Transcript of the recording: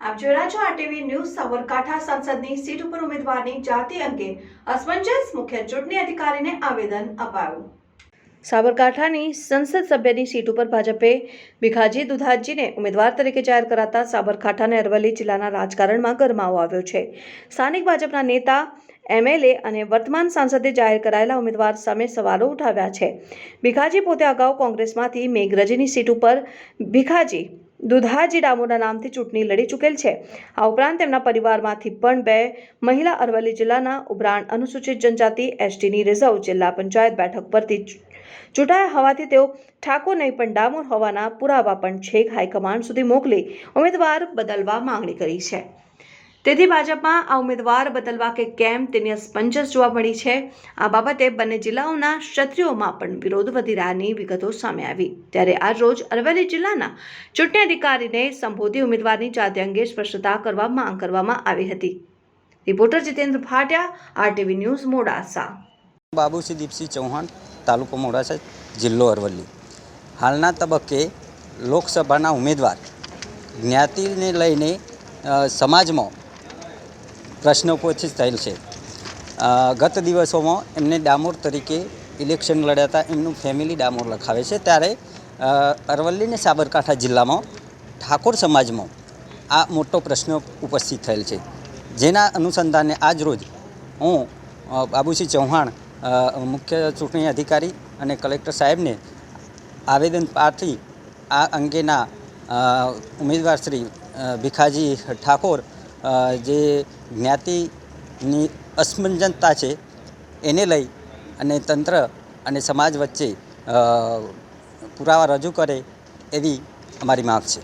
આપ જોઈ રહ્યા છો આરટીવી ન્યૂઝ સાબરકાંઠા સંસદની સીટ ઉપર ઉમેદવારની જાતિ અંગે અસમંજસ મુખ્ય ચૂંટણી અધિકારીને આવેદન અપાયું. સાબરકાંઠાની સંસદ સભ્યની સીટ ઉપર ભાજપે ભીખાજી દુધાજીને ઉમેદવાર તરીકે જાહેર કરાતા સાબરકાંઠા અને અરવલ્લી જિલ્લાના રાજકારણમાં ગરમાવો આવ્યો છે. સ્થાનિક ભાજપના નેતા એમએલએ અને વર્તમાન સાંસદે જાહેર કરાયેલા ઉમેદવાર સામે સવાલો ઉઠાવ્યા છે. ભીખાજી પોતે અગાઉ કોંગ્રેસમાંથી મેઘરજીની સીટ ઉપર ભીખાજી દુધાજી ડામોરના નામથી ચૂંટણી લડી ચૂકેલ છે. આ ઉપરાંત તેમના પરિવારમાંથી પણ બે મહિલા અરવલ્લી જિલ્લાના ઉપરાંત અનુસૂચિત જનજાતિ એસટીની રિઝર્વ જિલ્લા પંચાયત બેઠક પરથી ચૂંટાયા હોવાથી તેઓ ઠાકોર નહીં પણ ડામોર હોવાના પુરાવા પણ છેક હાઈકમાન્ડ સુધી મોકલી ઉમેદવાર બદલવા માંગણી કરી છે. તેથી ભાજપમાં આ ઉમેદવાર બદલવા કે કેમ તેની અસમંજસ જોવા મળી છે. આ બાબતે બંને જિલ્લાઓના ક્ષત્રિયોમાં પણ વિરોધ વધી રહ્યાની વિગતો સામે આવી. ત્યારે આજ રોજ અરવલ્લી જિલ્લાના ચૂંટણી અધિકારીને સંબોધી ઉમેદવારની જાતિ અંગે સ્પષ્ટતા કરવા માંગ કરવામાં આવી હતી. Reporter Jitendra Bhatia, RTV news, Modasa. Babusinh Deepsinh Chauhan, તાલુકો મોડાસા, જિલ્લો અરવલ્લી. હાલના તબક્કે લોકસભાના ઉમેદવાર જ્ઞાતિને લઈને સમાજમાં પ્રશ્ન ઉપસ્થિત થયેલ છે. ગત દિવસોમાં એમને ડામોર તરીકે ઇલેક્શન લડ્યા એમનું ફેમિલી ડામોર લખાવે છે. ત્યારે અરવલ્લી ને સાબરકાંઠા જિલ્લામાં ઠાકોર સમાજમાં આ મોટો પ્રશ્ન ઉપસ્થિત થયેલ છે. જેના અનુસંધાને આજ રોજ હું બાબુસિંહ ચૌહાણ મુખ્ય ચૂંટણી અધિકારી અને કલેક્ટર સાહેબને આવેદન પાઠવી આ અંગેના ઉમેદવાર શ્રી ભીખાજી ઠાકોર જે જ્ઞાતિની અસમંજસતા છે, એને લઈ અને તંત્ર અને સમાજ વચ્ચે પુરાવા રજૂ કરે એવી અમારી માગ છે.